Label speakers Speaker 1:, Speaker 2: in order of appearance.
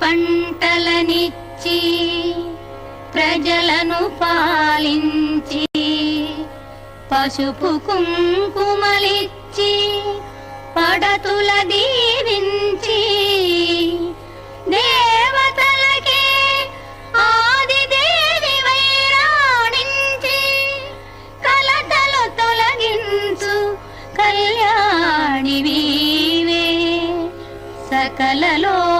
Speaker 1: పంటలనిచ్చి ప్రజలను పాలించి పసుపు కుంకుమలిచ్చి పడతుల దీవించి దేవతలకే కలతలు కళ్యాణి సకలలో